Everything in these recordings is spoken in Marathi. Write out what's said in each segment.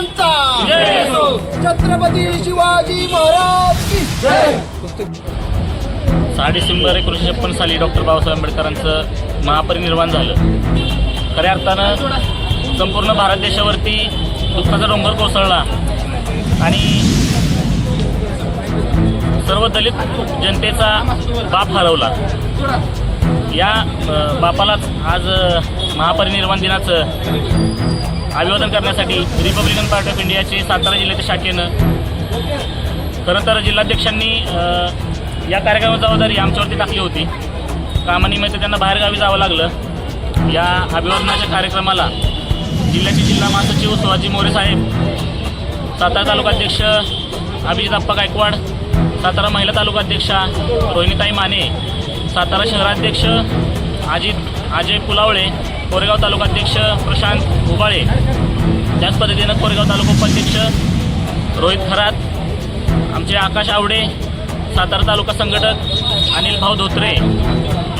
महाराजांचा छत्रपती शिवाजी महाराज की सहा डिसेंबर एकोणीसशे छप्पन साली डॉक्टर बाबासाहेब आंबेडकरांचं महापरिनिर्वाण झालं. खऱ्या अर्थानं संपूर्ण भारत देशावरती दुःखाचा डोंगर कोसळला आणि सर्व दलित जनतेचा बाप हरवला. या बापालाच आज महापरिनिर्वाण दिनाचं अभिवादन करण्यासाठी रिपब्लिकन पार्टी ऑफ इंडियाचे सातारा जिल्ह्याच्या शाखेनं खरं तर जिल्हाध्यक्षांनी या कार्यक्रमाची जबाबदारी आमच्यावरती टाकली होती. कामानिमित्त त्यांना बाहेरगावी जावं लागलं. या अभिवादनाच्या कार्यक्रमाला जिल्ह्याचे जिल्हा महासचिव शिवाजी मोरे साहेब सातारा तालुकाध्यक्ष अभिजित अप्पा गायकवाड सातारा महिला तालुकाध्यक्षा रोहिणीताई माने सातारा शहराध्यक्ष अजित अजय पुलावळे कोरेगाव तालुकाध्यक्ष प्रशांत उबाळे. त्याच पद्धतीनं कोरेगाव तालुका उपाध्यक्ष रोहित खरात आमचे आकाश आवडे सातारा तालुका संघटक अनिल भाऊ धोत्रे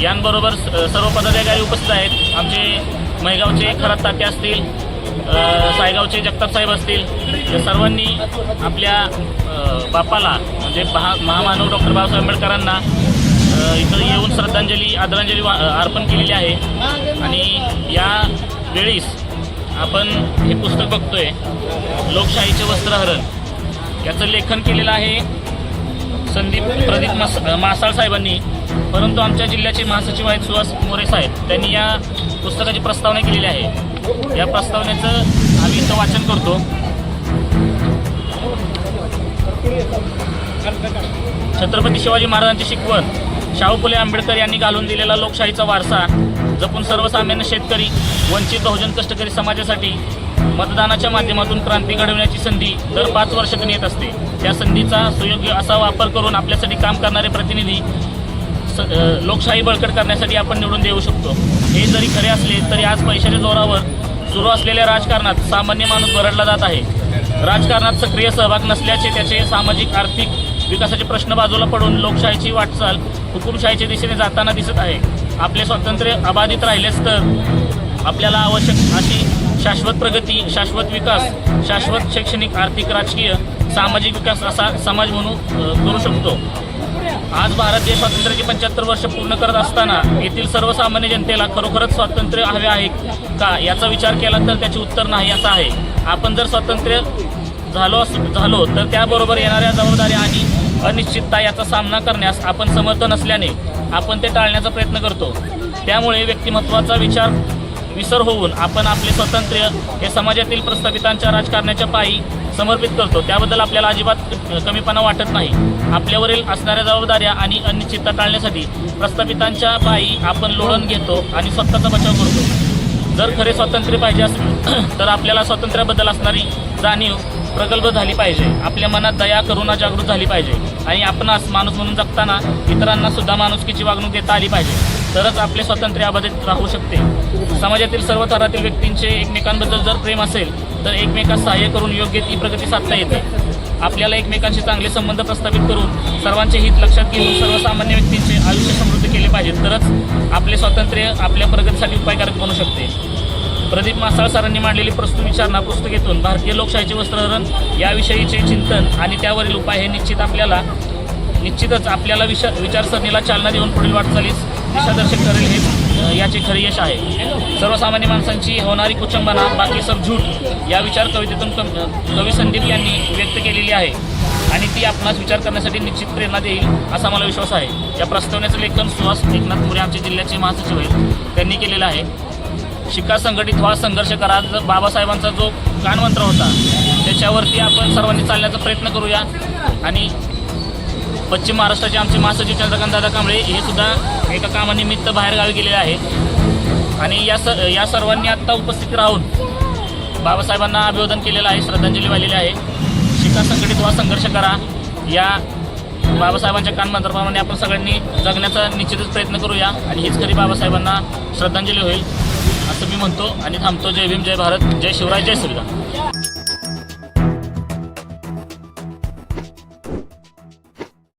यांबरोबर स- सर्व पदाधिकारी उपस्थित आहेत. आमचे महिगावचे खरात तात्या असतील सायगावचे जगताप साहेब असतील या सर्वांनी आपल्या बापाला म्हणजे महा महामानव डॉक्टर बाबासाहेब आंबेडकरांना इथं येऊन श्रद्धांजली आदरांजली वा- अर्पण केलेली आहे. आणि या वेळीस आपण हे पुस्तक बघतोय लोकशाहीचे वस्त्रहरण. याचं लेखन केलेलं आहे संदीप प्रदीप मास मासाळ साहेबांनी. परंतु आमच्या जिल्ह्याचे महासचिव आहेत सुहास मोरे साहेब त्यांनी या पुस्तकाची प्रस्तावना केलेली आहे. या प्रस्तावनेचं आम्ही इथं वाचन करतो. छत्रपती शिवाजी महाराजांची शिकवण. शाहू फुले आंबेडकर यांनी घालून दिलेला लोकशाहीचा वारसा जपून सर्वसामान्य शेतकरी वंचित बहुजन कष्टकरी समाजासाठी मतदानाच्या माध्यमातून क्रांती घडवण्याची संधी दर पाच वर्षातून येत असते. त्या संधीचा सुयोग्य असा वापर करून आपल्यासाठी काम करणारे प्रतिनिधी स- लोकशाही बळकट करण्यासाठी आपण निवडून देऊ शकतो. हे जरी खरे असले तरी आज पैशाच्या जोरावर सुरू असलेल्या राजकारणात सामान्य माणूस बरडला जात आहे. राजकारणात सक्रिय सहभाग नसल्याचे त्याचे सामाजिक आर्थिक विकासाचे प्रश्न बाजूला पडून लोकशाहीची वाटचाल हुकुमशाहीच्या दिशेने जाताना दिसत आहे. आपले स्वातंत्र्य अबाधित राहिलेच तर आपल्याला आवश्यक अशी शाश्वत प्रगती शाश्वत विकास शाश्वत शैक्षणिक आर्थिक राजकीय सामाजिक विकास असा समाज म्हणून करू शकतो. आज भारत देश स्वातंत्र्याची पंच्याहत्तर वर्ष पूर्ण करत असताना येथील सर्वसामान्य जनतेला खरोखरच स्वातंत्र्य हवे आहे का? याचा विचार केला तर त्याचे उत्तर नाही असं आहे. आपण जर स्वातंत्र्य झालो अस- झालो तर त्याबरोबर येणाऱ्या जबाबदाऱ्या आणि अनिश्चितता याचा सामना करण्यास आपण समर्थ नसल्याने आपण ते टाळण्याचा प्रयत्न करतो. त्यामुळे व्यक्तिमत्वाचा विचार विसर होऊन आपण आपले स्वातंत्र्य हे समाजातील प्रस्थापितांच्या राजकारणाच्या पायी समर्पित करतो. त्याबद्दल आपल्याला अजिबात कमीपणा वाटत नाही. आपल्यावरील असणाऱ्या जबाबदाऱ्या आणि अनिश्चितता टाळण्यासाठी प्रस्थापितांच्या पायी आपण लोळण घेतो आणि स्वतःचा बचाव करतो. जर खरे स्वातंत्र्य पाहिजे असेल तर आपल्याला स्वातंत्र्याबद्दल असणारी जाणीव प्रगल्भ झाली पाहिजे. आपल्या मनात दया करुणा जागृत झाली पाहिजे. आणि आपणास माणूस म्हणून जगताना इतरांना सुद्धा माणुसकीची वागणूक देता आली पाहिजे. तरच आपले स्वातंत्र्य अबाधित राहू शकते. समाजातील सर्व थरातील व्यक्तींचे एकमेकांबद्दल जर प्रेम असेल तर एकमेकास सहाय्य करून योग्य ती प्रगती साधता येते. आपल्याला एकमेकांशी चांगले संबंध प्रस्थापित करून सर्वांचे हित लक्षात घेऊन सर्वसामान्य व्यक्तींचे आयुष्य समृद्ध केले पाहिजे. तरच आपले स्वातंत्र्य आपल्या प्रगतीसाठी उपायकारक बनू शकते. प्रदीप मासाळ सरांनी मांडलेली प्रस्तुत विचारणा पुस्तकेतून भारतीय लोकशाहीचे वस्त्रहरण याविषयीचे चिंतन आणि त्यावरील उपाय हे निश्चित आपल्याला निश्चितच आपल्याला विचार विचारसरणीला चालना देऊन पुढील वाटचालीस दिशादर्शक करेल हे याचे खरे यश आहे. सर्वसामान्य माणसांची होणारी कुचंबना बाकी सब झूट या विचार कवितेतून कवी संदीप यांनी व्यक्त केलेली आहे. आणि ती आपणास विचार करण्यासाठी निश्चित प्रेरणा देईल असा मला विश्वास आहे. या प्रस्तावनेचं लेखन सुहास एकनाथ मोरे आमचे जिल्ह्याचे महासचिव आहेत. त्यांनी केलेलं आहे. शिक्का संघटित व्हा संघर्ष करा. बाबासाहेबांचा जो कानमंत्र होता त्याच्यावरती आपण सर्वांनी चालण्याचा प्रयत्न करूया. आणि पश्चिम महाराष्ट्राचे आमचे महासचिव चंद्रकांत दादा कांबळे हे सुद्धा एका कामानिमित्त बाहेरगावी गेलेले आहेत. आणि या स या सर्वांनी आत्ता उपस्थित राहून बाबासाहेबांना अभिवादन केलेलं आहे श्रद्धांजली वाहिलेली आहे. शिका संघटित व्हा संघर्ष करा. या बाबासाहेबांच्या कानमंत्राप्रमाणे आपण सगळ्यांनी जगण्याचा निश्चितच प्रयत्न करूया. आणि हीच खरी बाबासाहेबांना श्रद्धांजली होईल. असं मी म्हणतो. आणि थांबतो. जय भीम जय भारत जय शिवराय जय श्रीराम.